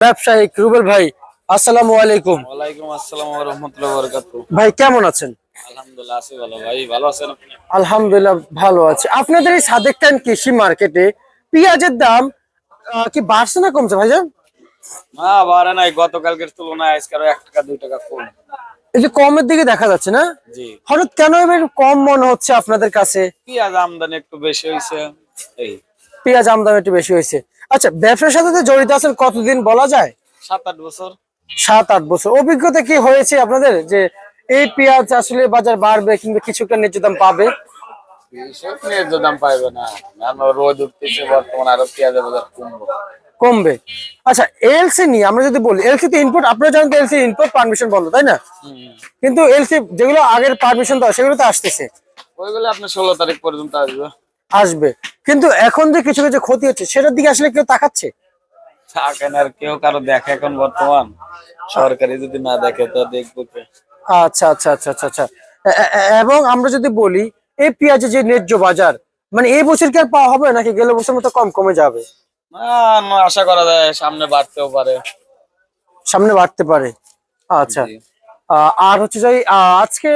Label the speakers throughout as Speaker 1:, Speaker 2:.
Speaker 1: ব্যবসায়িক রুবেল ভাই আসসালামু আলাইকুম।
Speaker 2: ওয়ালাইকুম আসসালাম ওয়া রাহমাতুল্লাহি ওয়া বারাকাতুহু।
Speaker 1: ভাই কেমন আছেন?
Speaker 2: আলহামদুলিল্লাহ আছি ভালো। ভাই ভালো আছেন আপনি?
Speaker 1: আলহামদুলিল্লাহ ভালো আছে। আপনাদের এই সাদেক টাইম কৃষি মার্কেটে পেঁয়াজের দাম কি বাড়ছে না কমছে ভাইজান?
Speaker 2: না বাড়ে নাই। গতকালকের তুলনায় আজকে আরও এক টাকা দুই টাকা কম।
Speaker 1: এই যে কমের দিকে দেখা যাচ্ছে না?
Speaker 2: জি।
Speaker 1: হঠাৎ কেন এবার কম মনে হচ্ছে আপনাদের কাছে?
Speaker 2: পেঁয়াজ আমদানি একটু বেশি হয়েছে এই।
Speaker 1: পেঁয়াজ আমদানি একটু বেশি হয়েছে আচ্ছা ব্যবসার সাথে তো জড়িত আছেন কতদিন বলা যায়?
Speaker 2: সাত আট বছর।
Speaker 1: সাত আট বছর। অভিজ্ঞতা কি হয়েছে আপনাদের? যে এই পেঁয়াজ আসলে বাজার বাড়বে কিংবা কিছু একটা ন্যায্য দাম পাবে?
Speaker 2: ন্যায্য দাম না। রোদ উঠতেছে বর্তমান আরও পেঁয়াজের বাজার কমবো।
Speaker 1: কমবে। আচ্ছা এলসি নিয়ে আমরা যদি বলি এলসি তো ইনপুট আপনারা জানেন তো এলসি ইনপুট পারমিশন বন্ধ তাই না? কিন্তু এলসি যেগুলো আগের পারমিশন দেওয়া সেগুলো তো আসতেছে।
Speaker 2: ওইগুলো আপনি ষোলো তারিখ পর্যন্ত আসবে।
Speaker 1: আসবে। কিন্তু এখন যে কিছু কিছু ক্ষতি হচ্ছে সেটার দিকে আসলে কেউ তাকাচ্ছে?
Speaker 2: থাকেন আর কেউ কারও দেখে এখন বর্তমান। সরকারি যদি না দেখে তো দেখব
Speaker 1: আচ্ছা আচ্ছা আচ্ছা আচ্ছা আচ্ছা। এবং আমরা যদি বলি এই পেঁয়াজের যে ন্যায্য বাজার মানে এই বছর কি আর পাওয়া হবে নাকি গেলে বছর মতো কম কমে যাবে?
Speaker 2: আশা করা যায় সামনে বাড়তেও পারে।
Speaker 1: সামনে বাড়তে পারে। আচ্ছা। আর হচ্ছে যে আহ, আজকে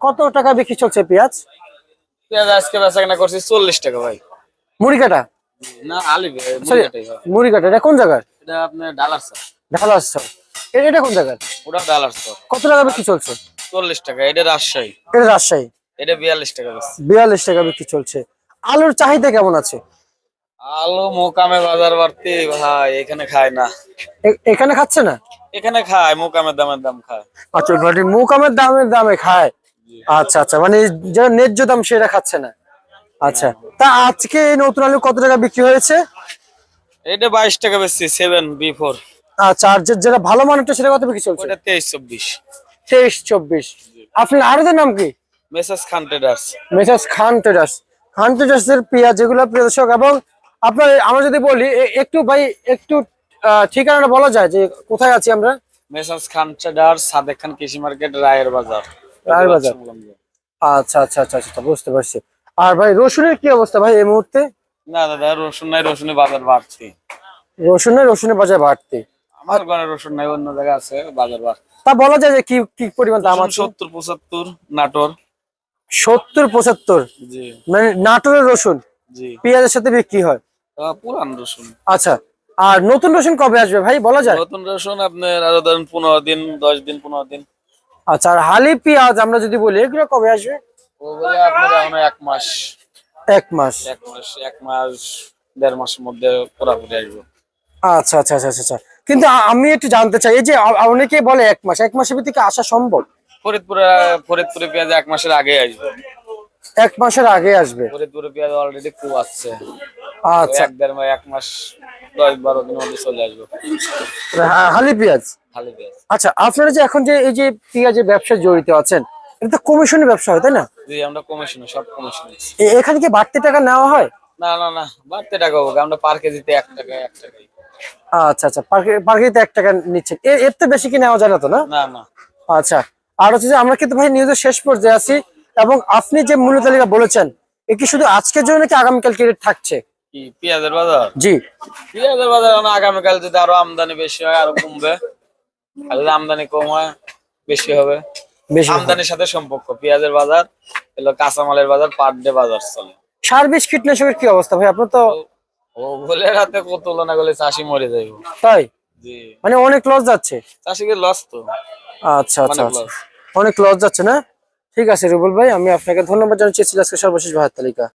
Speaker 1: কত টাকা বিক্রি চলছে পেঁয়াজ?
Speaker 2: পেঁয়াজ আজকে বেচা কেনা করছি চল্লিশ টাকা ভাই।
Speaker 1: মুড়ি কাটা
Speaker 2: না আলি
Speaker 1: Sorry,
Speaker 2: মুরগিটাই
Speaker 1: মুড়ি কাটা এটা কোন জায়গার?
Speaker 2: এটা আপনার ডালার স্যার।
Speaker 1: ঢালা আসছে এটা কোন জায়গার?
Speaker 2: ওটা ডালার স্যার।
Speaker 1: কত টাকা বিক্রি চলছে?
Speaker 2: চল্লিশ টাকা এটা রাজশাহী।
Speaker 1: এটা রাজশাহী?
Speaker 2: এটা বিয়াল্লিশ টাকা
Speaker 1: বিয়াল্লিশ টাকা বিক্রি চলছে। আলুর চাহিদা কেমন আছে?
Speaker 2: আলু মোকামে বাজার বাড়তি ভাই এখানে খায় না।
Speaker 1: এখানে খাচ্ছে না?
Speaker 2: এখানে খায় মোকামের দামের দাম খায়।
Speaker 1: আচ্ছা মানে মুকামের দামের দামে খায়। আচ্ছা আচ্ছা মানে যেটা ন্যায্য দাম সেটা খাচ্ছে না। আচ্ছা। তা আজকে এই নতুন আলু কত টাকা বিক্রি হয়েছে?
Speaker 2: এটা বাইশ টাকা বেশি সেভেন বি ফোর
Speaker 1: আচ্ছা আর যেটা ভালো মানেরটা সেটা কত বিক্রি চলছে?
Speaker 2: ওটা তেইশ চব্বিশ।
Speaker 1: তেইশ চব্বিশ। আপনার আরদের নাম কি?
Speaker 2: Messrs Khan traders
Speaker 1: messrs Khan traders Khan traders এর পেঁয়াজ যেগুলো প্রিয় দর্শক এবং আপনার আমরা যদি বলি একটু ভাই একটু ঠিকানাটা বলা যায় যে কোথায় আছি আমরা?
Speaker 2: মেসাস খান ট্রেডার্স সাদেক খান কৃষি মার্কেট রায়ের বাজার।
Speaker 1: রায়ের বাজার। আচ্ছা আচ্ছা আচ্ছা আচ্ছা বুঝতে পারছি। আর ভাই রসুনের কি অবস্থা ভাই এই মুহূর্তে?
Speaker 2: না দাদা রসুন নাই রসুনের বাজার বাড়তি।
Speaker 1: রসুনের রসুনের বাজার বাড়তে।
Speaker 2: আমার ঘরে রসুন নাই অন্য জায়গায় আছে বাজার বাড়তি।
Speaker 1: তা বলা যায় যে কি কি পরিমাণ দাম আছে?
Speaker 2: সত্তর পঁচাত্তর নাটোর।
Speaker 1: সত্তর পঁচাত্তর?
Speaker 2: জি।
Speaker 1: মানে নাটোরের রসুন?
Speaker 2: জি।
Speaker 1: পেঁয়াজের সাথে বিক্রি হয়?
Speaker 2: পুরান রসুন।
Speaker 1: আচ্ছা আর নতুন রসুন কবে আসবে ভাই বলা যায়?
Speaker 2: নতুন রসুন আপনার আরও ধরেন পনেরো দিন দশ দিন পনেরো দিন।
Speaker 1: আচ্ছা আর হালি পেঁয়াজ আমরা যদি বলি এগুলো কবে আসবে?
Speaker 2: ওগুলো আপনার এখন এক মাস
Speaker 1: এক মাস।
Speaker 2: এক মাস এক মাস দেড় মাসের মধ্যে পুরাপুরি আসবে।
Speaker 1: আচ্ছা আচ্ছা আচ্ছা আচ্ছা, আচ্ছা। কিন্তু আমি একটু জানতে চাই এই যে অনেকে বলে এক মাস এক মাসের ভিতরে আসা সম্ভব?
Speaker 2: ফরিদপুরে ফরিদপুরে পেঁয়াজ এক মাসের আগে আসবে।
Speaker 1: এক মাসের আগে আসবে?
Speaker 2: ফরিদপুরে পেঁয়াজ অলরেডি খুব আসছে।
Speaker 1: আচ্ছা।
Speaker 2: এক দেড় মাস এক মাস দশ বারো দিনের মধ্যে চলে আসবে।
Speaker 1: হা- হালি পেঁয়াজ?
Speaker 2: খালি পেঁয়াজ।
Speaker 1: আচ্ছা আপনারা যে এখন যে এই যে পেঁয়াজের ব্যবসায় জড়িত আছেন এটা তো কমিশনের ব্যবসা হয় তাই না?
Speaker 2: জি আমরা কমিশনে সব কমিশনে
Speaker 1: এখানে কি বাড়তি টাকা নেওয়া হয়?
Speaker 2: না না না বাড়তে টাকা হোক আমরা পার কেজিতে এক টাকা এক টাকাই।
Speaker 1: আচ্ছা আচ্ছা পার্কে- পার্কেতে এক টাকা নিচ্ছেন। এর তো বেশি কি নেওয়া যায় না তো না?
Speaker 2: না না।
Speaker 1: আচ্ছা আর হচ্ছে যে আমরা কিন্তু ভাই নিউজের শেষ পর্যায়ে আছি এবং আপনি যে মূল্য তালিকা বলেছেন এ কি শুধু আজকের জন্য নাকি আগামীকাল কি রেট থাকছে?
Speaker 2: কি পেঁয়াজের বাজার?
Speaker 1: জি।
Speaker 2: পেঁয়াজের বাজার আগামীকাল যদি আরও আমদানি বেশি হয় আরও কমবে আর যদি আমদানি কম হয় বেশি হবে। আমদানির সাথে সম্পর্ক। পেঁয়াজের বাজার এলো কাঁচামালের বাজার পার ডে বাজার চলে।
Speaker 1: সার বিষ কীটনাশকের কি অবস্থা ভাই? আপনার তো
Speaker 2: ও বলে রাতে কত তুলনা করলে চাষি মরে যাইব।
Speaker 1: তাই? মানে অনেক লস যাচ্ছে?
Speaker 2: চাষিকে লস তো।
Speaker 1: আচ্ছা আচ্ছা
Speaker 2: অনেক
Speaker 1: আচ্ছা। লস যাচ্ছে না? ঠিক আছে রুবুল ভাই আমি আপনাকে ধন্যবাদ জানাচ্ছি। আজকে সর্বশেষ ভারত তালিকা।